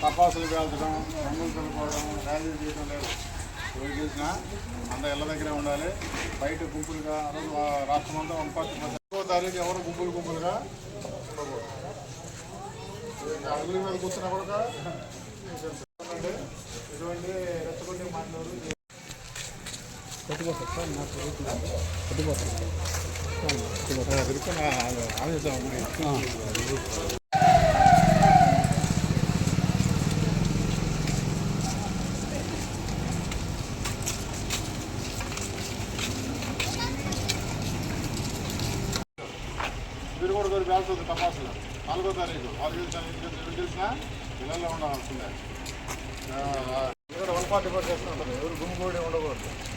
తపాసులు కాల్చడం రంగులు చల్లుకోవడం ర్యాలీ చేయడం లేదు ఏం చేసినా అంత ఇళ్ళ దగ్గరే ఉండాలి బయట గుంపులుగా రాష్ట్రం అంతా వన్ పార్టీ ఎక్కువ తారీఖు ఎవరు గుంపులు గుంపులుగా ఉండకూడదు అడుగుల మీద కూర్చున్నా కూడా ఇటువంటి రెచ్చగొట్టే మాట్లాడు పెట్టుకోవచ్చు సార్ నాకు పెట్టుకోవచ్చు మీరు కూడా కొద్దిగా వెళ్తుంది తపాసులు నాలుగో తారీఖు ఆరు గెలిచిన ఇళ్ళల్లో ఉండాల్సిందే ఇక్కడ వన్ ఫార్టీ ఫోర్ చేస్తూ ఉంటుంది ఎవరు గుమ్మి కూడా ఉండకూడదు